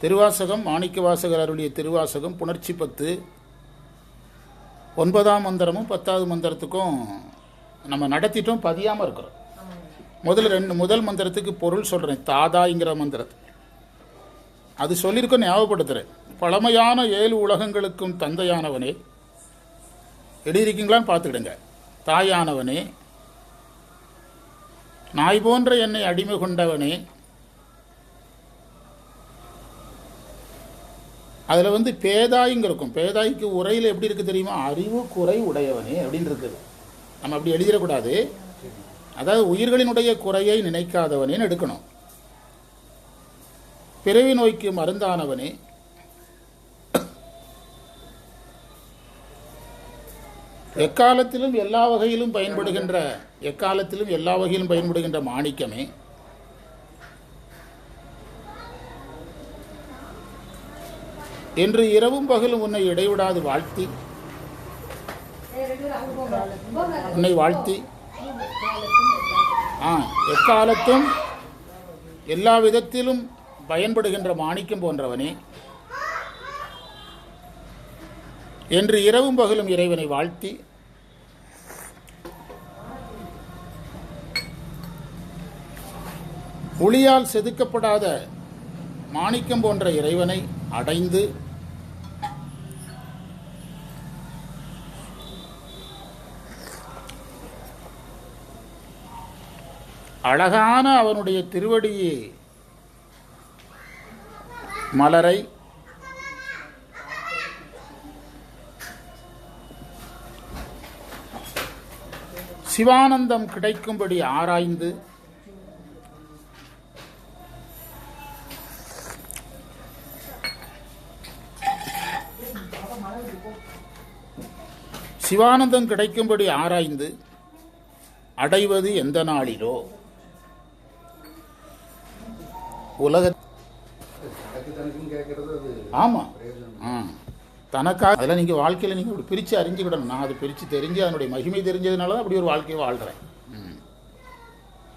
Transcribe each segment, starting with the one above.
திருவாசகம் மாணிக்க வாசகர் அருளிய திருவாசகம் புணர்ச்சி பத்து. ஒன்பதாம் மந்திரமும் பத்தாவது மந்திரத்துக்கும் நம்ம நடத்திட்டோம் பதியாமல் இருக்கிறோம். முதல்ல ரெண்டு முதல் மந்திரத்துக்கு பொருள் சொல்கிறேன் தாதாங்கிற மந்திரத்தை. அது சொல்லியிருக்கோம் ஞாபகப்படுத்துகிறேன் பழமையான ஏழு உலகங்களுக்கும் தந்தையானவனே. எழுதியிருக்கீங்களான்னு பார்த்துக்கிடுங்க. தாயானவனே. நாய் போன்ற என்னை அடிமை கொண்டவனே. அதில் வந்து பேதாயிங்க இருக்கும். பேதாய்க்கு உரையில் எப்படி இருக்குது தெரியுமா? அறிவு குறை உடையவனே அப்படின்னு இருக்குது நம்ம அப்படி எழுதிடக்கூடாது. அதாவது உயிர்களினுடைய குறையை நினைக்காதவனேன்னு எடுக்கணும். பிறவி நோய்க்கு மருந்தானவனே. எக்காலத்திலும் எல்லா வகையிலும் பயன்படுகின்ற எக்காலத்திலும் எல்லா வகையிலும் பயன்படுகின்ற மாணிக்கமே. என்று இரவும் பகலும் உன்னை இடைவிடாது வாழ்த்தி. உன்னை வாழ்த்தி. ஆ எக்காலத்தும் எல்லா விதத்திலும் பயன்படுகின்ற மாணிக்கம் போன்றவனே. என்று இரவும் பகலும் இறைவனை வாழ்த்தி. ஒளியால் செதுக்கப்படாத மாணிக்கம் போன்ற இறைவனை அடைந்து அழகான அவனுடைய திருவடி மலரை. சிவானந்தம் கிடைக்கும்படி ஆராய்ந்து. சிவானந்தம் கிடைக்கும்படி ஆராய்ந்து அடைவது எந்த நாளிலோ? உலக ஆமாம் ஆமா. ஆ. தனக்காக அதெல்லாம் நீங்கள் வாழ்க்கையில் நீங்கள் அப்படி பிரித்து அறிஞ்சுக்கிடணும். நான் அதை பிரித்து தெரிஞ்சு அதனுடைய மகிமை தெரிஞ்சதுனால தான் அப்படி ஒரு வாழ்க்கையை வாழ்கிறேன்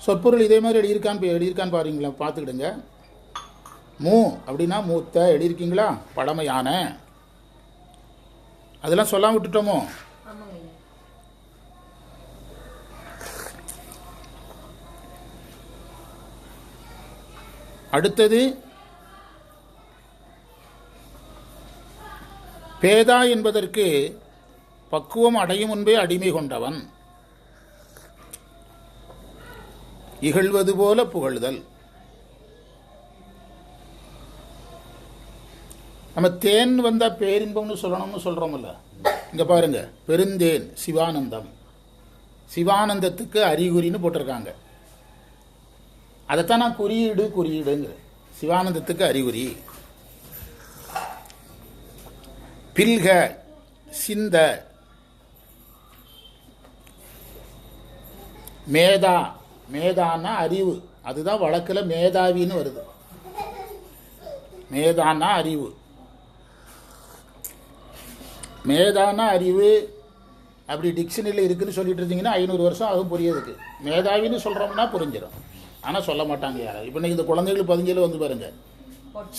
சொற்பொருள் இதே மாதிரி எழுதியிருக்கான்னு போய் எழுதியிருக்கான்னு பாருங்களேன். பார்த்துக்கிடுங்க. மூ அப்படின்னா மூத்த எழுதியிருக்கீங்களா? பழமையான. அதெல்லாம் சொல்லாமல் விட்டுட்டோமோ? அடுத்தது பேதா என்பதற்கு பக்குவம் அடையும் முன்பே அடிமை கொண்டவன். இகழ்வது போல புகழ்தல். நம்ம தேன் வந்தால் பேரின்பம்னு சொல்லணும்னு சொல்கிறோம்ல இங்கே பாருங்க பெருந்தேன் சிவானந்தம். சிவானந்தத்துக்கு அறிகுறின்னு போட்டிருக்காங்க. அதைத்தான் நான் குறியீடு குறியீடுங்கிற சிவானந்தத்துக்கு அறிகுறி. பில்க சிந்த மேதா மேதான்னா அறிவு. அதுதான் வழக்கில் மேதாவின்னு வருது. மேதான்னா அறிவு. மேதானா அறிவு அப்படி டிக்ஷனரியில் இருக்குன்னு சொல்லிட்டு இருந்தீங்கன்னா ஐநூறு வருஷம் ஆகும் புரியதுக்கு மேதாவின்னு சொல்கிறோம்னா புரிஞ்சிடும் ஆனால் சொல்ல மாட்டாங்க யாரும் இப்போ நீங்கள் இந்த குழந்தைகள் பதிஞ்சல வந்து பாருங்க.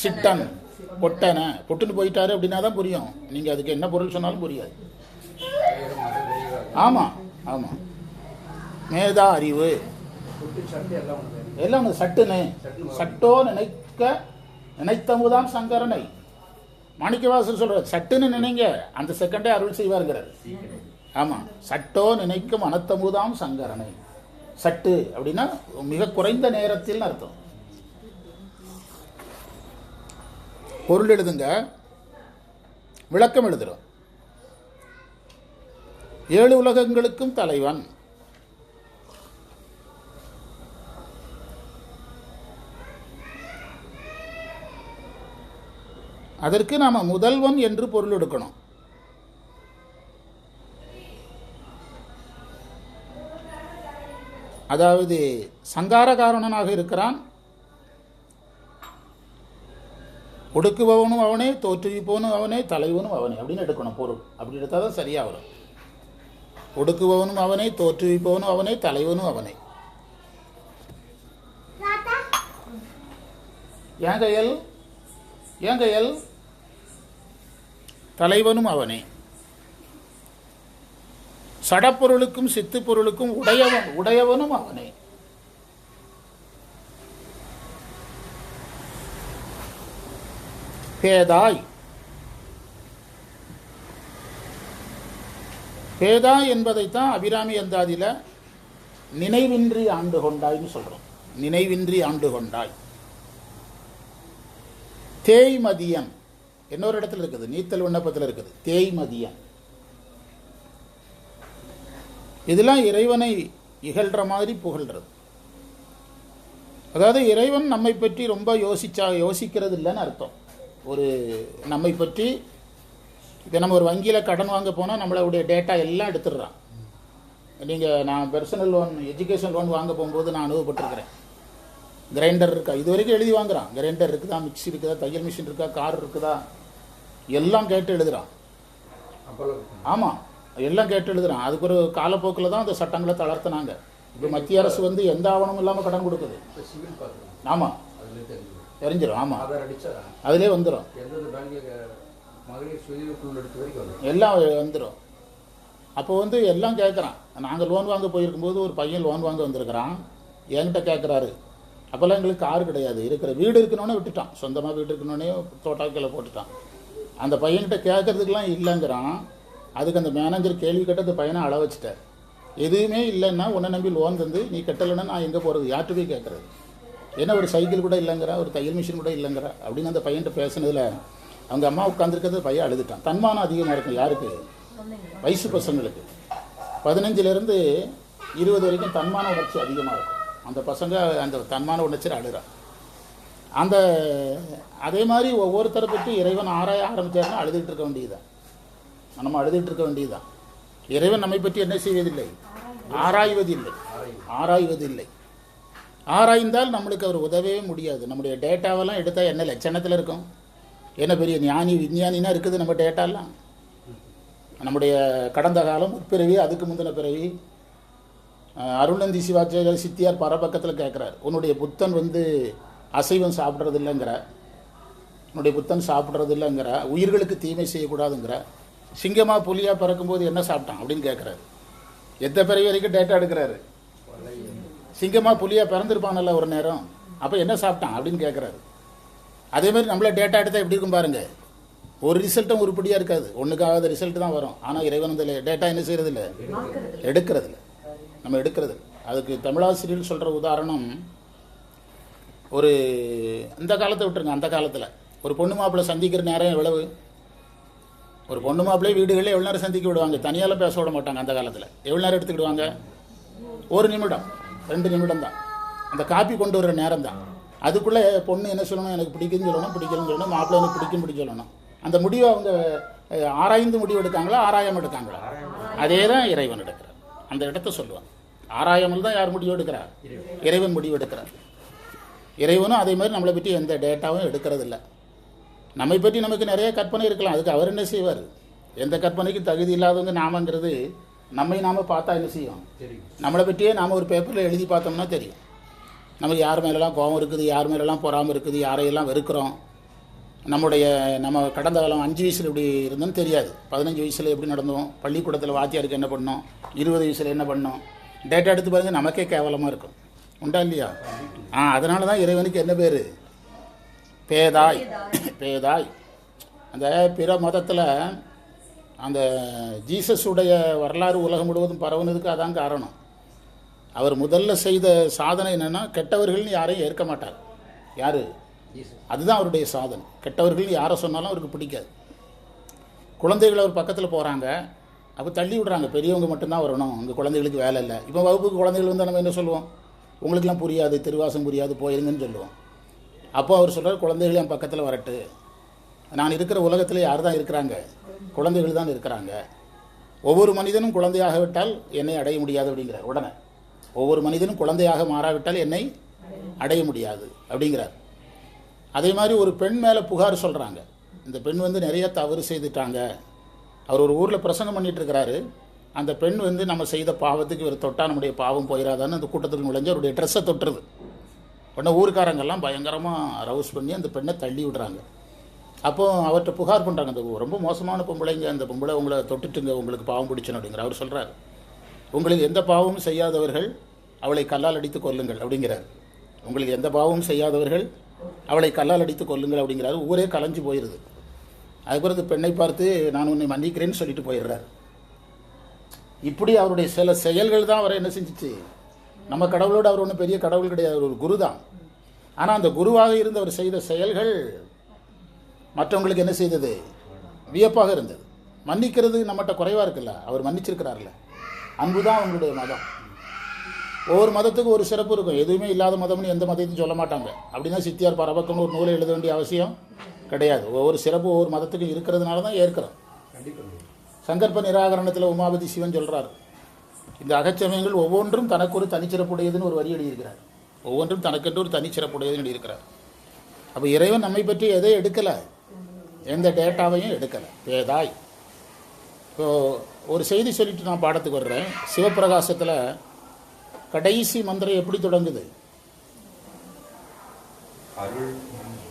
சிட்டன். பொட்டனை. பொட்டுன்னு போயிட்டாரு அப்படின்னா தான் புரியும். நீங்கள் அதுக்கு என்ன பொருள் சொன்னாலும் புரியாது. ஆமாம் ஆமாம் மேதா அறிவு. எல்லாம் சட்டுன்னு. சட்டோ நினைக்க நினைத்தமுதான் சங்கரனை. மாணிக்கவாசல் சொல்கிறார் சட்டுன்னு நினைங்க. அந்த செகண்டே அருள் செய்வாருங்கிறார். ஆமா. சட்டோ நினைக்கும் அனத்தமுதாம் சங்கரனை. சட்டு அப்படின்னா மிக குறைந்த நேரத்தில் அர்த்தம். பொருள் எழுதுங்க. விளக்கம் எழுதுறோம். ஏழு உலகங்களுக்கும் தலைவன். அதற்கு நாம் முதல்வன் என்று பொருள் எடுக்கணும். அதாவது சங்காரகாரணனாக இருக்கிறான். ஒடுக்குபவனும் அவனே தோற்றுவிப்பவனும் அவனே தலைவனும் அவனே அப்படின்னு எடுக்கணும் பொருள். அப்படி எடுத்தால் தான் சரியாக வரும் ஒடுக்குபவனும் அவனே தோற்றுவிப்பவனும் அவனே தலைவனும் அவனே. என் கையல்? என் கையல்? தலைவனும் அவனே. சடப்பொருளுக்கும் சித்துப்பொருளுக்கும் உடையவன் உடையவனும் அவனே. பேதாய். பேதா என்பதைத்தான் அபிராமி அந்தாதியில் நினைவின்றி ஆண்டு கொண்டாய்னு சொல்கிறோம் நினைவின்றி ஆண்டு கொண்டாய். தேய்மதியன் இன்னொரு இடத்துல இருக்குது? நீத்தல் விண்ணப்பத்தில் இருக்குது. தேய்மதியன் இதெல்லாம் இறைவனை இகழ்ற மாதிரி புகழ்றது. அதாவது இறைவன் நம்மை பற்றி ரொம்ப யோசிச்சா யோசிக்கிறது இல்லைன்னு அர்த்தம். ஒரு நம்மை பற்றி இப்போ நம்ம ஒரு வங்கியில் கடன் வாங்க போனால் நம்மளுடைய டேட்டா எல்லாம் எடுத்துடுறான். நீங்கள் நான் பர்சனல் லோன் எஜுகேஷன் லோன் வாங்க போகும்போது நான் அனுபவப்பட்டிருக்கிறேன். கிரைண்டர் இருக்கா? இது வரைக்கும் எழுதி வாங்குறான். கிரைண்டர் இருக்குதா? மிக்ஸி இருக்குதா? தையல் மிஷின் இருக்கா? கார் இருக்குதா? எல்லாம் கேட்டு இருக்கு. ஆமாம் எல்லாம் கேட்டு எழுதுறான். அதுக்கு ஒரு காலப்போக்கில் தான் அந்த சட்டங்களை தளர்த்தினாங்க. இப்போ மத்திய அரசு வந்து எந்த ஆவணமும் இல்லாமல் கடன் கொடுக்குது. ஆமாம் தெரிஞ்சிடும். ஆமாம் அதிலே வந்துடும் எல்லாம் வந்துடும் அப்போ வந்து எல்லாம் கேட்குறான் நாங்கள் லோன் வாங்க போயிருக்கும்போது ஒரு பையன் லோன் வாங்க வந்திருக்கிறான். என்கிட்ட கேட்குறாரு அப்போல்லாம் எங்களுக்கு கார் கிடையாது. இருக்கிற வீடு இருக்கணுன்னே விட்டுட்டான். சொந்தமாக வீடு இருக்கணுன்னே தோட்டாக்கில் போட்டுட்டான். அந்த பையன்கிட்ட கேட்கறதுக்கெல்லாம் இல்லைங்கிறான். அதுக்கு அந்த மேனேஜர் கேள்வி கேட்டது பையனை அள வச்சுட்டார். எதுவுமே இல்லைன்னா உன்னை நம்பி லோன் தந்து நீ கட்டலைன்னா நான் எங்கே போகிறது யார்கிட்ட போய் கேட்குறது ஏன்னா ஒரு சைக்கிள் கூட இல்லைங்கிறா? ஒரு தையல் மிஷின் கூட இல்லைங்கிறா? அப்படின்னு அந்த பையன்கிட்ட பேசுனதில் அவங்க அம்மா உட்காந்துருக்கிறது பையன் அழுதுட்டான். தன்மானம் அதிகமாக இருக்கும் யாருக்கு? வயசு பசங்களுக்கு. பதினஞ்சுலேருந்து இருபது வரைக்கும் தன்மான உணர்ச்சி அதிகமாக இருக்கும். அந்த பசங்க அந்த தன்மான உணர்ச்சியில் அழுகிறான் அந்த அதே மாதிரி ஒவ்வொருத்தரை பற்றி இறைவன் ஆராய ஆரம்பித்தாருன்னா அழுதுகிட்டு இருக்க வேண்டியதுதான். நம்ம அழுதுட்டு இருக்க வேண்டியதுதான். இறைவன் நம்மை பற்றி என்ன செய்வதில்லை? ஆராய்வதில்லை. ஆராய்வதில்லை. ஆராய்ந்தால் நம்மளுக்கு அவர் உதவவே முடியாது. நம்முடைய டேட்டாவெல்லாம் எடுத்தால் என்ன லட்சணத்தில் இருக்கும்? என்ன பெரிய ஞானி விஞ்ஞானினா இருக்குது நம்ம டேட்டாலாம். நம்முடைய கடந்த காலம் உட்பிறவி அதுக்கு முந்தின பிறவி. அருணந்தி சிவாச்சாரியர் சித்தியார் பரபக்கத்தில் கேட்குறார் உன்னுடைய புத்தன் வந்து அசைவம் சாப்பிட்றது இல்லைங்கிற உன்னுடைய புத்தன் சாப்பிட்றது இல்லைங்கிற உயிர்களுக்கு தீமை செய்யக்கூடாதுங்கிற. சிங்கமாக புலியாக பிறக்கும்போது என்ன சாப்பிட்டான் அப்படின்னு கேட்குறாரு எத்த பிறவி வரைக்கும் டேட்டா எடுக்கிறாரு? சிங்கமாக புலியாக பிறந்திருப்பானல்ல ஒரு நேரம். அப்போ என்ன சாப்பிட்டான் அப்படின்னு கேட்குறாரு அதே மாதிரி நம்மள டேட்டா எடுத்தால் எப்படி இருக்கும் பாருங்க. ஒரு ரிசல்ட்டும் உருப்படியாக இருக்காது. ஒன்றுக்காவது ரிசல்ட் தான் வரும். ஆனால் இறைவன் இல்லை டேட்டா என்ன செய்கிறது இல்லை எடுக்கிறது இல்லை. நம்ம எடுக்கிறது அதுக்கு தமிழாசிரியர் சொல்கிற உதாரணம் ஒரு இந்த காலத்தை விட்டுருங்க அந்த காலத்தில். ஒரு பொண்ணு மாப்பிள்ளை சந்திக்கிற நேரம் எவ்வளவு? ஒரு பொண்ணு மாப்பிள்ளை வீடுகளில் எவ்வளோ நேரம் சந்திக்க விடுவாங்க? தனியாலாம் பேச விட மாட்டாங்க அந்த காலத்தில். எவ்வளோ நேரம் எடுத்துக்கிடுவாங்க? ஒரு நிமிடம். ரெண்டு நிமிடம் தான் அந்த காப்பி கொண்டு வர நேரம் தான் அதுக்குள்ளே பொண்ணு என்ன சொல்லணும்? எனக்கு பிடிக்குன்னு சொல்லணும் பிடிக்கலன்னு சொல்லணும் மாப்பிள்ளை எனக்கு பிடிக்கும் பிடிக்க சொல்லணும். அந்த முடிவை அவங்க ஆராய்ந்து முடிவு எடுக்காங்களா ஆராயாம எடுக்காங்களா அதே தான் இறைவன் எடுக்கிறார். அந்த இடத்த சொல்லுவான். ஆராயாமல் தான் யார் முடிவு எடுக்கிறார்? இறைவன் முடிவு எடுக்கிறார். இறைவனும் அதே மாதிரி நம்மளை பற்றி எந்த டேட்டாவும் எடுக்கிறது இல்லை நம்மை பற்றி நமக்கு நிறைய கற்பனை இருக்கலாம். அதுக்கு அவர் என்ன செய்வார்? எந்த கற்பனைக்கும் தகுதி இல்லாதவங்க நாமங்கிறது நம்மை நாம பார்த்தா என்ன செய்யும்? தெரியும். நம்மளை பற்றியே நாம் ஒரு பேப்பரில் எழுதி பார்த்தோம்னா தெரியும். நமக்கு யார் மேலெல்லாம் கோபம் இருக்குது யார் மேலெல்லாம் பொறாமல் இருக்குது யாரையெல்லாம் வெறுக்கிறோம்? நம்முடைய நம்ம கடந்த காலம் அஞ்சு வயசில் எப்படி இருந்தோம்னு தெரியாது. பதினஞ்சு வயசில் எப்படி நடந்தோம்? பள்ளிக்கூடத்தில் வாத்தியாருக்கு என்ன பண்ணோம்? இருபது வயசில் என்ன பண்ணோம்? டேட்டா எடுத்து பாருங்க நமக்கே கேவலமாக இருக்கும். உண்டா இல்லையா? ஆ அதனால தான் இறைவனுக்கு என்ன பேர்? பேதாய். பேதாய். அந்த பிற மதத்தில் அந்த ஜீசஸுடைய வரலாறு உலகம் முழுவதும் பரவுனதுக்கு அதான் காரணம். அவர் முதல்ல செய்த சாதனை என்னன்னா கெட்டவர்கள்னு யாரையும் ஏற்க மாட்டார். யாரு? ஜீசஸ். அதுதான் அவருடைய சாதனை. கெட்டவர்கள்னு யாரை சொன்னாலும் அவருக்கு பிடிக்காது. குழந்தைகள் அவர் பக்கத்தில் போகிறாங்க அப்போ தள்ளி விடுறாங்க. பெரியவங்க மட்டும்தான் வரணும். அங்கே குழந்தைகளுக்கு வேலை இல்லை. இப்போ வகுப்புக்கு குழந்தைகள் வந்து நம்ம என்ன சொல்லுவோம்? உங்களுக்கெல்லாம் புரியாது திருவாசம் புரியாது போயிருங்கன்னு சொல்லுவோம். அப்போ அவர் சொல்கிறார் குழந்தைகள் என் பக்கத்தில் வரட்டு. நான் இருக்கிற உலகத்தில் யார் தான் இருக்கிறாங்க? குழந்தைகள் தான் இருக்கிறாங்க. ஒவ்வொரு மனிதனும் குழந்தையாக விட்டால் என்னை அடைய முடியாது அப்படிங்கிறார் உடனே. ஒவ்வொரு மனிதனும் குழந்தையாக மாறாவிட்டால் என்னை அடைய முடியாது அப்படிங்கிறார். அதே மாதிரி ஒரு பெண் மேலே புகார் சொல்கிறாங்க இந்த பெண் வந்து நிறைய தவறு செய்துட்டாங்க. அவர் ஒரு ஊரில் பிரசங்கம் பண்ணிட்டு இருக்கிறாரு. அந்த பெண் வந்து நம்ம செய்த பாவத்துக்கு இவர் தொட்டா நம்முடைய பாவம் போயிடாதான்னு அந்த கூட்டத்துக்கு நுழைஞ்சு அவருடைய ட்ரெஸ்ஸை தொட்டுருது. உடனே ஊருக்காரங்கெல்லாம் பயங்கரமாக ரவுஸ் பண்ணி அந்த பெண்ணை தள்ளி விடுறாங்க. அப்போ அவர்கிட்ட புகார் பண்ணுறாங்க அந்த ரொம்ப மோசமான பொம்பளைங்க. அந்த பொம்பளை உங்களை தொட்டுட்டுங்க. உங்களுக்கு பாவம் பிடிச்சணும் அப்படிங்கிற அவர் சொல்கிறார் உங்களுக்கு எந்த பாவமும் செய்யாதவர்கள் அவளை கல்லால் அடித்து கொல்லுங்கள் அப்படிங்கிறார். உங்களுக்கு எந்த பாவமும் செய்யாதவர்கள் அவளை கல்லால் அடித்து கொல்லுங்கள் அப்படிங்கிறாரு. ஊரே கலைஞ்சு போயிடுது அதுக்கப்புறம் பெண்ணை பார்த்து நான் உன்னை மன்னிக்கிறேன்னு சொல்லிட்டு போயிடுறாரு. இப்படி அவருடைய சில செயல்கள் தான் அவரை என்ன செஞ்சிச்சு? நம்ம கடவுளோடு அவர் ஒன்றும் பெரிய கடவுள் கிடையாது அவர் ஒரு குரு தான் ஆனால் அந்த குருவாக இருந்து அவர் செய்த செயல்கள் மற்றவங்களுக்கு என்ன செய்தது? வியப்பாக இருந்தது. மன்னிக்கிறது நம்மகிட்ட குறைவாக இருக்குல்ல? அவர் மன்னிச்சிருக்கிறார்ல. அன்பு தான் அவங்களுடைய மதம். ஒவ்வொரு மதத்துக்கும் ஒரு சிறப்பு இருக்கும். எதுவுமே இல்லாத மதம்னு எந்த மதத்தையும் சொல்ல மாட்டாங்க. அப்படின்னா சித்தியார் பரபக்கம்னு ஒரு நூலை எழுத வேண்டிய அவசியம் கிடையாது. ஒவ்வொரு சிறப்பு ஒவ்வொரு மதத்துக்கும் இருக்கிறதுனால தான் ஏற்கிறோம் சங்கற்ப நிராகரணத்தில் உமாபதி சிவன் சொல்றார். இந்த அகச்சமயங்கள் ஒவ்வொன்றும் தனக்கு ஒரு தனிச்சிறப்புடையதுன்னு ஒரு வரி எழுதியிருக்கிறார். ஒவ்வொன்றும் தனக்கென்று ஒரு தனிச்சிறப்புடையதுன்னு எழுதியிருக்கிறார். அப்போ இறைவன் நம்மை பற்றி எதை எடுக்கலை? எந்த டேட்டாவையும் எடுக்கலை. பேதாய். இப்போ ஒரு செய்தி சொல்லிட்டு நான் பாடத்துக்கு வர்றேன். சிவப்பிரகாசத்தில் கடைசி மந்திரம் எப்படி தொடங்குது?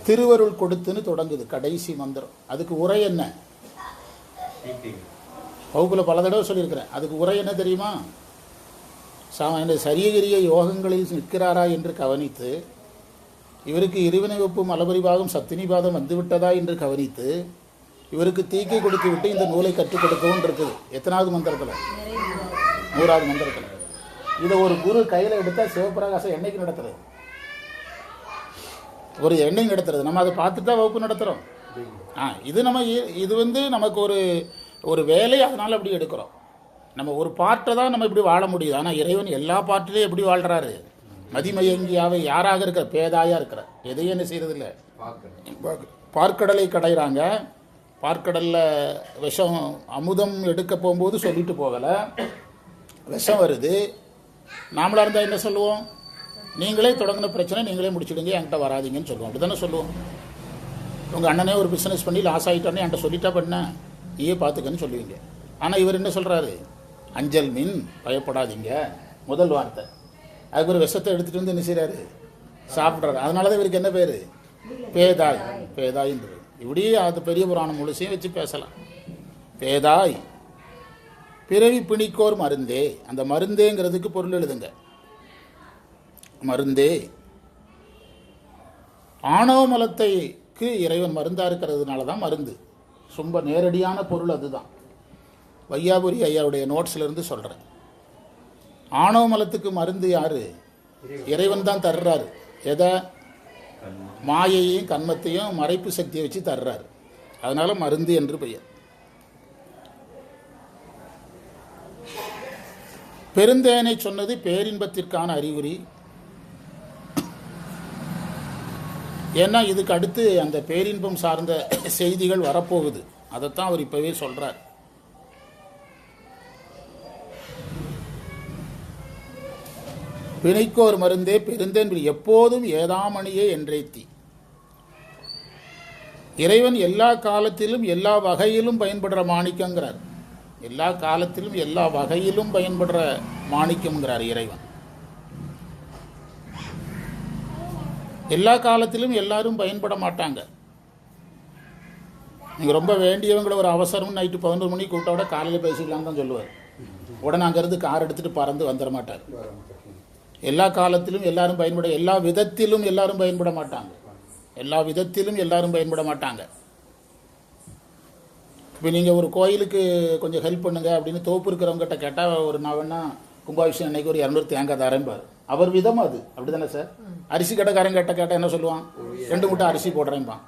திருவருள் கொடுத்துன்னு தொடங்குது கடைசி மந்திரம். அதுக்கு உரை என்ன? வகுப்பில் பல தடவை சொல்லியிருக்கிறேன். அதுக்கு உரை என்ன தெரியுமா? சா இந்த சரியகிரிய யோகங்களில் நிற்கிறாரா என்று கவனித்து இவருக்கு இருவினை ஒப்பும் மலபரிபாகம் சத்தினிபாதம் வந்துவிட்டதா என்று கவனித்து இவருக்கு தீக்கை கொடுத்து விட்டு இந்த நூலை கற்றுக் கொடுக்கவும் இருக்குது. எத்தனாவது மந்திரத்தில்? நூறாவது மந்திரத்தில். இதை ஒரு குரு கையில் எடுத்தால் சிவபிரகாசம் என்னைக்கு நடத்துறது? ஒரு எண்ணெய் நடத்துறது? நம்ம அதை பார்த்துட்டு தான் வகுப்பு நடத்துகிறோம் ஆ இது நம்ம இது வந்து நமக்கு ஒரு ஒரு வேலையை அதனால் அப்படி எடுக்கிறோம்? நம்ம ஒரு பாட்டை தான் நம்ம இப்படி வாழ முடியுது. ஆனால் இறைவன் எல்லா பாட்டிலையும் எப்படி வாழ்கிறாரு மதிமயங்கியாவை யாராக இருக்கிற? பேதாயாக இருக்கிற எதையும் என்ன செய்யறதில்ல பார்க்கடலை கடைகிறாங்க பார்க்கடலில் விஷம் அமுதம் எடுக்க போகும்போது சொல்லிட்டு போகலை. விஷம் வருது. நாமளாக இருந்தால் என்ன சொல்லுவோம்? நீங்களே தொடங்கின பிரச்சனை நீங்களே முடிச்சிடுங்க என்கிட்ட வராதீங்கன்னு சொல்லுவோம். அப்படி தானே சொல்லுவோம். உங்கள் அண்ணனே ஒரு பிஸ்னஸ் பண்ணி லாஸ் ஆகிட்டானே என்கிட்ட சொல்லிட்டா பண்ணேன் நீயே பார்த்துக்கன்னு சொல்லுவீங்க. ஆனால் இவர் என்ன சொல்கிறாரு அஞ்சல் மீன் பயப்படாதீங்க. முதல் வார்த்தை. அதுக்கு ஒரு விஷத்தை எடுத்துகிட்டு வந்து என்ன செய்கிறாரு சாப்பிட்றாரு. அதனால தான் இவருக்கு என்ன பேர்? பேதாய். பேதாயின்றது. இப்படி அது பெரிய புராணம் முழுசையும் வச்சு பேசலாம். பேதாய். பிறவி பிணிக்கோர் மருந்தே. அந்த மருந்தேங்கிறதுக்கு பொருள் எழுதுங்க. மருந்தே. ஆணவ மலத்தைக்கு இறைவன் மருந்தாக இருக்கிறதுனால தான் மருந்து. ரொம்ப நேரடியான பொருள் அதுதான். வையாபுரி ஐயாவுடைய நோட்ஸ்லேருந்து சொல்கிறேன் ஆணவ மலத்துக்கு மருந்து யார்? இறைவன் தான் தர்றாரு. எதை? மாயையும் கண்மத்தையும் மறைப்பு சக்தியை வச்சு தர்றாரு. அதனால் மருந்து என்று பெயர். பெருந்தேனை சொன்னது பேரின்பத்திற்கான அறிகுறி. ஏன்னா இதுக்கு அடுத்து அந்த பேரின்பம் சார்ந்த செய்திகள் வரப்போகுது. அதைத்தான் அவர் இப்பவே சொல்கிறார் பிணைக்கோர் மருந்தே பெருந்தேன் எப்போதும் ஏதாமணியே என்றேத்தி இறைவன் எல்லா காலத்திலும் எல்லா வகையிலும் பயன்படுற மாணிக்கங்கிறார். எல்லா காலத்திலும் எல்லா வகையிலும் பயன்படுற மாணிக்கம்ங்கிறார் இறைவன். எல்லா காலத்திலும் எல்லாரும் பயன்பட மாட்டாங்க. நீங்கள் ரொம்ப வேண்டியவங்களை ஒரு அவசரம் நைட்டு பதினொரு மணிக்கு கூப்பிட்ட விட காலையில் பேசிக்கலாம்னு தான் சொல்லுவார். உடனே அங்கேருந்து கார் எடுத்துகிட்டு பறந்து வந்துட மாட்டார். எல்லா காலத்திலும் எல்லாரும் பயன்பட எல்லா விதத்திலும் எல்லாரும் பயன்பட மாட்டாங்க. எல்லா விதத்திலும் எல்லாரும் பயன்பட மாட்டாங்க. இப்போ நீங்கள் ஒரு கோயிலுக்கு கொஞ்சம் ஹெல்ப் பண்ணுங்க அப்படின்னு தோப்பு இருக்கிறவங்ககிட்ட கேட்டால் ஒரு நான் வேணா கும்பாபிஷேகம் அன்னைக்கு ஒரு இரநூறு தேங்காய் தரேன்பார். அவர் விதம் அது. அப்படி தானே சார்? அரிசி கடைக்காரன் கேட்ட கேட்டால் என்ன சொல்லுவான்? ரெண்டு மூட்டை அரிசி போடுறேன்பான்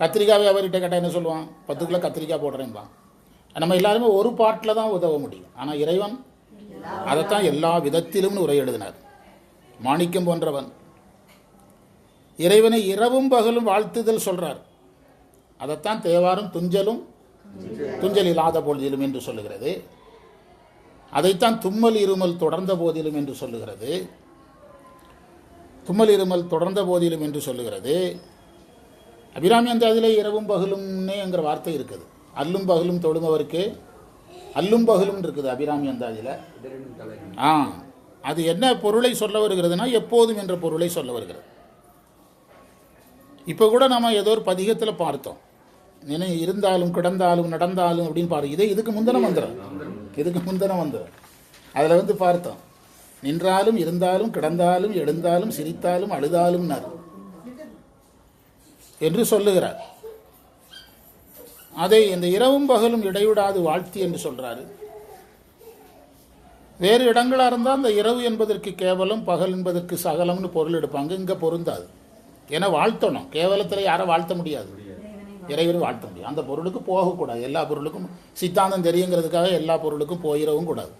கத்திரிக்காய் வியாபாரிகிட்ட கேட்டால் என்ன சொல்லுவான்? பத்து கிலோ கத்திரிக்காய் போடுறேன்பான் நம்ம எல்லாருமே ஒரு பாட்டில் தான் உதவ முடியும். ஆனால் இறைவன் அதைத்தான் எல்லா விதத்திலும்னு உரை எழுதினார். மாணிக்கம் போன்றவன். இறைவனை இரவும் பகலும் வாழ்த்துதல் சொல்றார். அதைத்தான் தேவாரும் துஞ்சலும் துஞ்சல் இல்லாத பொழுதிலும் என்று சொல்லுகிறது. அதைத்தான் தும்மல் இருமல் தொடர்ந்த போதிலும் என்று சொல்லுகிறது. தும்மல் இருமல் தொடர்ந்த போதிலும் என்று சொல்லுகிறது. அபிராமி அந்த அதிலே இரவும் பகலும்னே என்கிற வார்த்தை இருக்குது. அல்லும் பகலும் தொழுமவருக்கு அல்லும் பகலும் இருக்குது அபிராமி அந்த அதில். ஆ அது என்ன பொருளை சொல்ல வருகிறதுனா எப்போதும் என்ற பொருளை சொல்ல வருகிறது. இப்போ கூட நம்ம ஏதோ ஒரு பதிகத்தில் பார்த்தோம். நினை இருந்தாலும் கிடந்தாலும் நடந்தாலும் அப்படின்னு பாரு. இதே இதுக்கு முந்தின மந்திரம். இதுக்கு முந்தின மந்திரம். அதில் வந்து பார்த்தோம். நின்றாலும் இருந்தாலும் கிடந்தாலும் எழுந்தாலும் சிரித்தாலும் அழுதாலும் என்று சொல்லுகிறார். அதை இந்த இரவும் பகலும் இடைவிடாது வாழ்த்தி என்று சொல்கிறாரு வேறு இடங்களாக இருந்தால் அந்த இரவு என்பதற்கு கேவலம் பகல் என்பதற்கு சகலம்னு பொருள் எடுப்பாங்க. இங்கே பொருந்தாது. ஏன்னா வாழ்த்தணும். கேவலத்தில் யாரை வாழ்த்த முடியாது. இறைவனை வாழ்த்த முடியும் அந்த பொருளுக்கு போகக்கூடாது. எல்லா பொருளுக்கும் சித்தாந்தம் தெரியுங்கிறதுக்காக எல்லா பொருளுக்கும் போயிடவும் கூடாது.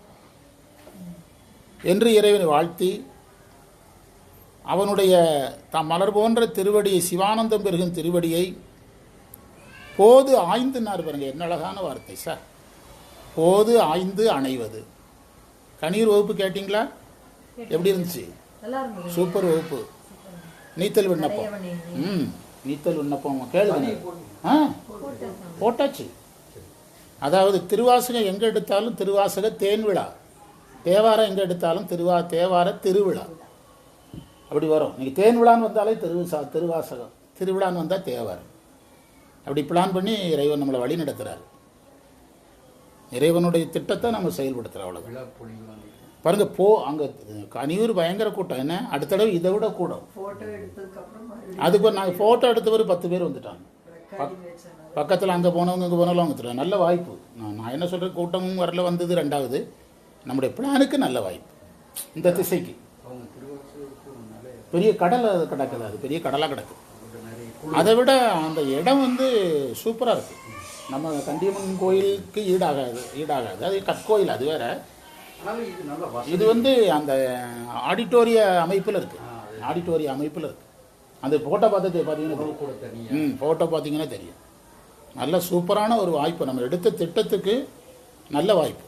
என்று இறைவனை வாழ்த்தி அவனுடைய தம் மலர் போன்ற திருவடியை சிவானந்தம் பெருகும் திருவடியை போது ஆய்ந்துனார் பாருங்க என்ன அழகான வார்த்தை சார். போது ஆய்ந்து அணைவது. கண்ணீர் வகுப்பு கேட்டிங்களா? எப்படி இருந்துச்சு? சூப்பர் வகுப்பு. நீத்தல் விண்ணப்பம். ம் நீத்தல் விண்ணப்பம். கேளுங்க. ஆ போட்டாச்சு. அதாவது திருவாசகம் எங்கே எடுத்தாலும் திருவாசக தேன் விழா தேவாரம் எங்கே எடுத்தாலும் திருவா தேவார திருவிழா. அப்படி வரும். நீங்கள் தேன் விழான்னு வந்தாலே திருவிசா திருவாசகம். திருவிழான்னு வந்தால் தேவாரம். அப்படி பிளான் பண்ணி இறைவன் நம்மளை வழி நடத்துகிறார் இறைவனுடைய திட்டத்தை நம்ம செயல்படுத்துகிறோம் பொழிவுலாம் பாருங்க போ அங்கே கனியூர் பயங்கர கூட்டம். என்ன? அடுத்த தடவை இதை விட கூடும். போட்டோ எடுத்ததுக்கு அப்புறம் மறுபடியும் அதுக்கு நாங்கள் ஃபோட்டோ எடுத்தவர் பத்து பேர் வந்துட்டாங்க. பக்கத்தில் அங்கே போனவங்க இங்கே போனாலும் வந்துட்டாங்க. நல்ல வாய்ப்பு. நான் நான் என்ன சொல்கிறேன் கூட்டமும் வரல வந்தது ரெண்டாவது. நம்முடைய பிளானுக்கு நல்ல வாய்ப்பு. இந்த திசைக்கு. பெரிய கடலை அது கிடக்குது அது பெரிய கடலாக கிடக்கு. அதை விட அந்த இடம் வந்து சூப்பராக இருக்குது நம்ம கண்டியம்மன் கோயிலுக்கு ஈடாகாது ஈடாகாது. அது கற்கோயில் அது வேற. இது வந்து அந்த ஆடிட்டோரிய அமைப்பில் இருக்குது ஆடிட்டோரிய அமைப்பில் இருக்குது அந்த ஃபோட்டோ பார்த்தது பார்த்தீங்கன்னா ம் ஃபோட்டோ பார்த்தீங்கன்னா தெரியும். நல்ல சூப்பரான ஒரு வாய்ப்பு. நம்ம எடுத்த திட்டத்துக்கு நல்ல வாய்ப்பு.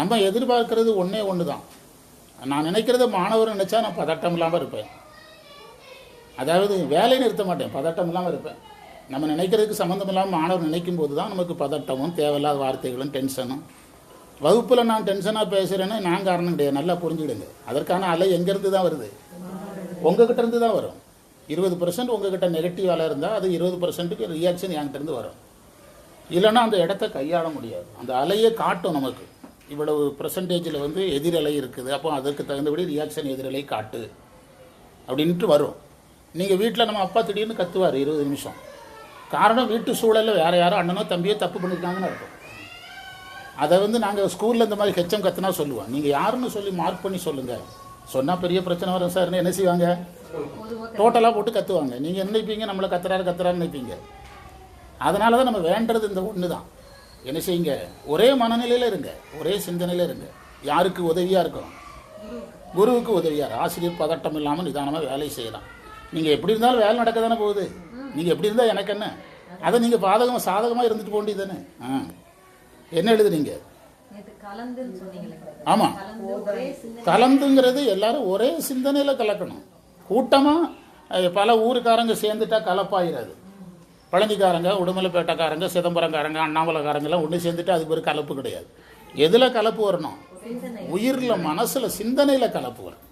நம்ம எதிர்பார்க்கறது ஒன்றே ஒன்று தான் நான் நினைக்கிறத மாணவர் நினச்சா நான் பதட்டம் இல்லாமல் இருப்பேன். அதாவது வேலையை நிறுத்த மாட்டேன் பதட்டம் இல்லாமல் இருப்பேன். நம்ம நினைக்கிறதுக்கு சம்மந்தம் இல்லாமல் மாணவர் நினைக்கும் போது தான் நமக்கு பதட்டமும் தேவையில்லாத வார்த்தைகளும் டென்ஷனும் வகுப்பில் நான் டென்ஷனாக பேசுகிறேன்னு நான் காரணம் கிடையாது நல்லா புரிஞ்சுக்கிடுங்க. அதற்கான அலை எங்கேருந்து தான் வருது? உங்ககிட்ட இருந்து தான் வரும். இருபது பர்சன்ட் உங்ககிட்ட அலை இருந்தால் அது இருபது பர்சன்ட்டுக்கு ரியாக்ஷன் என்கிட்ட இருந்து வரும். இல்லைன்னா அந்த இடத்த கையாள முடியாது. அந்த அலையை காட்டும் நமக்கு. இவ்வளவு பர்சன்டேஜில் வந்து எதிரலை இருக்குது. அப்போ அதற்கு தகுந்தபடி ரியாக்ஷன் எதிரலை காட்டு. அப்படின்ட்டு வரும். நீங்கள் வீட்டில் நம்ம அப்பா திடீர்னு கத்துவார் இருபது நிமிஷம். காரணம் வீட்டு சூழலில் வேறு யாரோ அண்ணனோ தம்பியோ தப்பு பண்ணியிருக்காங்கன்னு இருக்கும் அதை வந்து நாங்கள் ஸ்கூலில் இந்த மாதிரி ஹெச்எம் கத்துனா சொல்லுவோம். நீங்கள் யாருன்னு சொல்லி மார்க் பண்ணி சொல்லுங்கள் சொன்னால் பெரிய பிரச்சனை வரும் சார்னு என்ன செய்வாங்க? டோட்டலாக போட்டு கத்துவாங்க. நீங்கள் என்ன நினைப்பீங்க? நம்மளை கத்துறாரு கத்துறாருன்னு நினைப்பீங்க. அதனால தான் நம்ம வேண்டது இந்த ஒன்று தான் என்ன செய்யுங்க? ஒரே மனநிலையில் இருங்க. ஒரே சிந்தனையில் இருங்க. யாருக்கு உதவியாக இருக்கும் குருவுக்கு உதவியார் ஆசிரியர் பதட்டம் இல்லாமல் நிதானமாக வேலை செய்யலாம். நீங்கள் எப்படி இருந்தாலும் வேலை நடக்க தானே போகுது? நீங்கள் எப்படி இருந்தால் எனக்கு என்ன? அதை நீங்கள் பாதகமாக சாதகமாக இருந்துட்டு போக வேண்டியது தானே? ஆ. என்ன சொன்னீங்களே. ஆமாம் கலந்துங்கிறது எல்லாரும் ஒரே சிந்தனையில் கலக்கணும். கூட்டமாக பல ஊருக்காரங்க சேர்ந்துட்டா கலப்பாயிராது. பழனிக்காரங்க உடுமலைப்பேட்டைக்காரங்க சிதம்பரம்காரங்க அண்ணாமலைக்காரங்கெல்லாம் ஒன்று சேர்ந்துட்டு அதுக்கு ஒரு கலப்பு கிடையாது. எதில் கலப்பு வரணும்? உயிரில் மனசில் சிந்தனையில் கலப்பு வரும்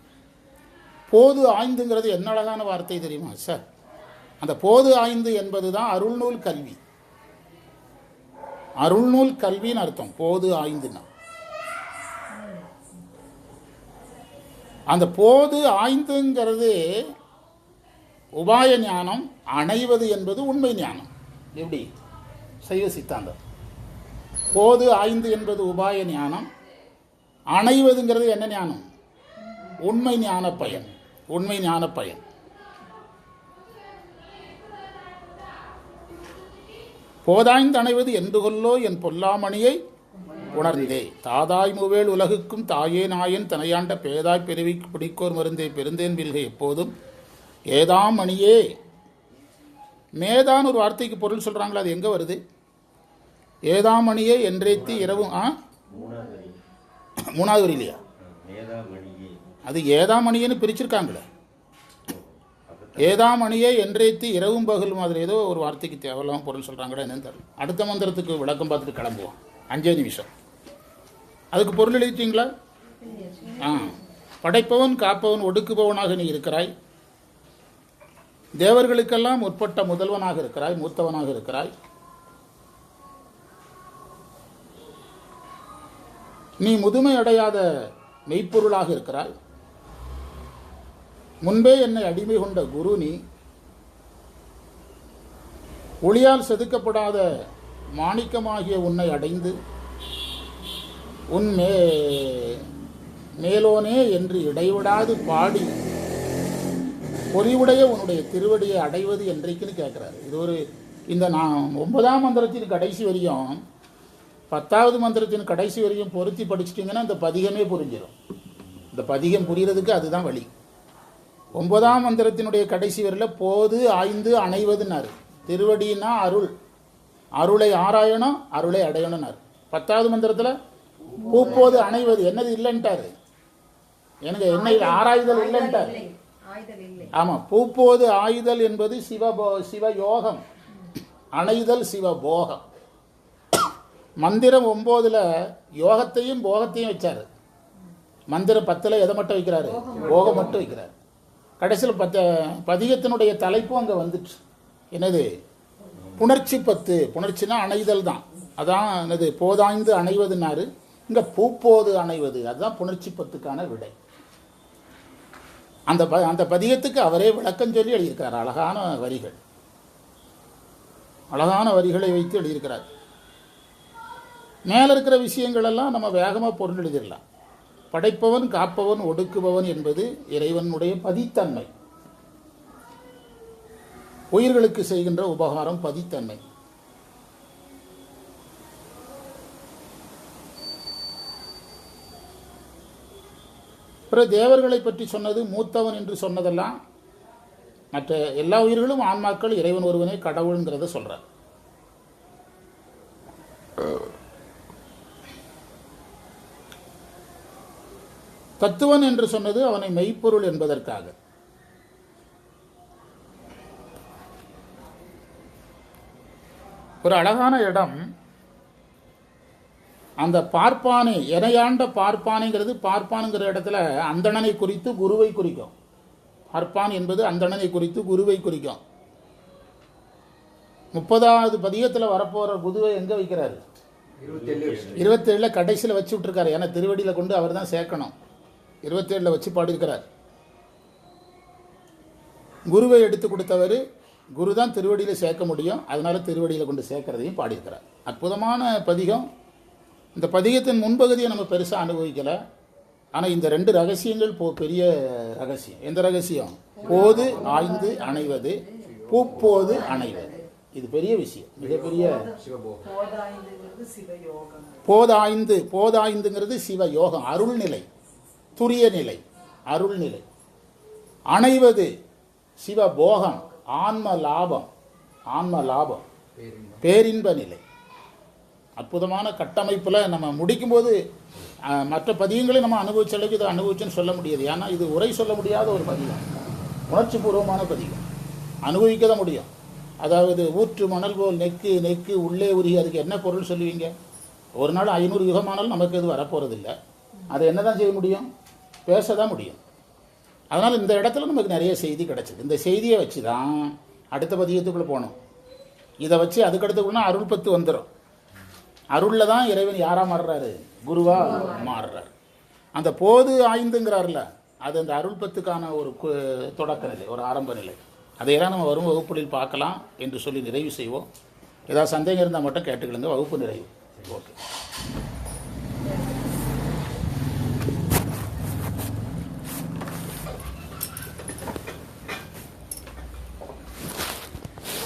போது ஆய்ந்துங்கிறது என்ன அழகான வார்த்தை தெரியுமா சார்? அந்த போது ஆய்ந்து என்பது தான் அருள்நூல் கல்வி. அருள்நூல் கல்வின்னு அர்த்தம் போது ஆய்ந்துன்னா. அந்த போது ஆய்ந்துங்கிறது உபாய ஞானம் அணைவது என்பது உண்மை ஞானம். எப்படி? சைவ சித்தாந்தம். போது ஆய்ந்து என்பது உபாய ஞானம். அணைவதுங்கிறது என்ன ஞானம்? உண்மை ஞான பயன். உண்மை ஞான பயன். போதாய்ந்து அணைவது என்று கொல்லோ என் பொல்லாமணியை உணர்ந்தே. தாதாய் முவேல் உலகுக்கும் தாயே நாயன் தனையாண்ட பேதாய் பெருவி பிடிக்கோர் மருந்தே பெருந்தேன் வில்கை எப்போதும் ஏதாம் மணியே மேதான் ஒரு வார்த்தைக்கு பொருள் சொல்றாங்களா அது எங்க வருது? ஏதாம் மணியே என்றேத்தி இரவும் ஆ? மூணாவது வரியிலையா? மேதாமணியே அது ஏதாமணியன்னு பிரிச்சிருக்காங்களே. ஏதாமணியே என்றேத்தி இரவும் பகல் மாதிரி ஏதோ ஒரு வார்த்தைக்கு தேவையில்லாம பொருள் சொல்கிறாங்களே என்னன்னு தெரியல. அடுத்த மந்திரத்துக்கு விளக்கம் பார்த்துட்டு கிளம்புவோம். அஞ்சே நிமிஷம். அதுக்கு பொருள் எழுதிட்டீங்களா? ஆ. படைப்பவன் காப்பவன் ஒடுக்குபவனாக நீ இருக்கிறாய். தேவர்களுக்கெல்லாம் முற்பட்ட முதல்வனாக இருக்கிறாய் மூத்தவனாக இருக்கிறாய். நீ முதுமை அடையாத மெய்ப்பொருளாக இருக்கிறாய். முன்பே என்னை அடிமை கொண்ட குரு நீ. ஒளியால் செதுக்கப்படாத மாணிக்கமாகிய உன்னை அடைந்து உன் மே மேலோனே என்று இடைவிடாது பாடி பொறிவுடைய உன்னுடைய திருவடியை அடைவது என்றைக்குன்னு கேட்குறாரு இது ஒரு இந்த நான் ஒன்பதாம் மந்திரத்தின் கடைசி வரையும் பத்தாவது மந்திரத்தின் கடைசி வரையும் பொருத்தி படிச்சிட்டிங்கன்னா இந்த பதிகமே புரிஞ்சிடும் இந்த பதிகம் புரியறதுக்கு அதுதான் வழி. ஒன்பதாம் மந்திரத்தினுடைய கடைசி வரையில் போது ஆய்ந்து அணைவதுன்னாரு. திருவடினா அருள். அருளை ஆராயணும் அருளை அடையணும்னாரு. பத்தாவது மந்திரத்தில் பூப்போது அணைவது. என்னது இல்லைன்ட்டாரு. எனக்கு என்ன ஆராய்தல் இல்லைன்ட்டாரு. ஆமாம் பூப்போது ஆயுதல் என்பது சிவபோ சிவயோகம். அணைதல் சிவபோகம் மந்திரம் ஒம்போதில் யோகத்தையும் போகத்தையும் வச்சார். மந்திரம் பத்தில் எதை மட்டும் வைக்கிறாரு? போகம் மட்டும் வைக்கிறார். கடைசியில் பத்த பதிகத்தினுடைய தலைப்பும் அங்கே வந்துச்சு. என்னது? புணர்ச்சி பத்து. புணர்ச்சினா அணைதல் தான். அதான் என்னது? போதாய்ந்து அணைவதுனாரு இங்கே பூப்போது அணைவது. அதுதான் புணர்ச்சி பத்துக்கான விடை. அந்த ப அந்த பதிகத்துக்கு அவரே விளக்கம் சொல்லி எழுதியிருக்கிறார். அழகான வரிகள். அழகான வரிகளை வைத்து எழுதியிருக்கிறார். மேலே இருக்கிற விஷயங்கள் எல்லாம் நம்ம வேகமாக பொருள் எழுதிடலாம். படைப்பவன் காப்பவன் ஒடுக்குபவன் என்பது இறைவனுடைய பதித்தன்மை. உயிர்களுக்கு செய்கின்ற உபகாரம் பதித்தன்மை. பிற தேவர்களை பற்றி சொன்னது மூத்தவன் என்று சொன்னதெல்லாம் மற்ற எல்லா உயிர்களும் ஆன்மாக்கள் இறைவன் ஒருவனே கடவுள்ங்கிறத சொல்றார். தத்துவன் என்று சொன்னது அவனை மெய்ப்பொருள் என்பதற்காக. ஒரு அழகான இடம் அந்த பார்ப்பானை எனையாண்ட பார்ப்பானைங்கிறது பார்ப்பானுங்கிற இடத்துல அந்தணனை குறித்து குருவை குறிக்கும். பார்ப்பான் என்பது அந்தணனை குறித்து குருவை குறிக்கும். முப்பதாவது பதிகத்தில் வரப்போகிற குருவை எங்கே வைக்கிறாரு? இருபத்தேழில் கடைசியில் வச்சு விட்ருக்காரு ஏன்னா திருவடியில் கொண்டு அவர் தான் சேர்க்கணும். இருபத்தேழில் வச்சு பாடியிருக்கிறார். குருவை எடுத்து கொடுத்தவர் குரு தான் திருவடியில் சேர்க்க முடியும். அதனால திருவடியில் கொண்டு சேர்க்கிறதையும் பாடியிருக்கிறார். அற்புதமான பதிகம். இந்த பதிகத்தின் முன்பகுதியை நம்ம பெருசாக அனுபவிக்கலை. ஆனால் இந்த ரெண்டு ரகசியங்கள் போ பெரிய ரகசியம். எந்த ரகசியம்? போது ஆய்ந்து அணைவது. பூப்போது அணைவது. இது பெரிய விஷயம். மிகப்பெரிய போதாய்ந்து போதாய்ந்துங்கிறது சிவ யோகம் அருள்நிலை. துரிய நிலை. அருள்நிலை. அணைவது சிவ போகம் ஆன்ம லாபம் ஆன்ம லாபம் பேரின்ப நிலை. அற்புதமான கட்டமைப்பில் நம்ம முடிக்கும்போது மற்ற பதியங்களையும் நம்ம அனுபவிச்ச அளவுக்கு இதை அனுபவிச்சுன்னு சொல்ல முடியாது. ஏன்னா இது உரை சொல்ல முடியாத ஒரு பதிகம். உணர்ச்சி பூர்வமான பதிகம். அனுபவிக்க தான் முடியும். அதாவது ஊற்று மணல் போல் நெக்கு நெக்கு உள்ளே உருகி அதுக்கு என்ன பொருள் சொல்லுவீங்க? ஒரு நாள் ஐநூறு யுகமானாலும் நமக்கு இது வரப்போகிறதில்ல அதை என்ன தான் செய்ய முடியும்? பேச தான் முடியும். அதனால் இந்த இடத்துல நமக்கு நிறைய செய்தி கிடச்சிது. இந்த செய்தியை வச்சு தான் அடுத்த பதியத்துக்குள்ளே போகணும். இதை வச்சு அதுக்கடுத்துக்குள்ளே அருள் பத்து வந்துடும் அருளில் தான் இறைவன் யாராக மாறுறாரு? குருவாக மாறுறாரு. அந்த போது ஆய்ந்துங்கிறார்ல அது அந்த அருள் பத்துக்கான ஒரு தொடக்க நிலை ஒரு ஆரம்ப நிலை. அதையெல்லாம் நம்ம வரும் வகுப்புகளில் பார்க்கலாம் என்று சொல்லி நிறைவு செய்வோம். ஏதாவது சந்தேகம் இருந்தால் மட்டும் கேட்டுக்கிடுங்க வகுப்பு நிறைவு. ஓகே.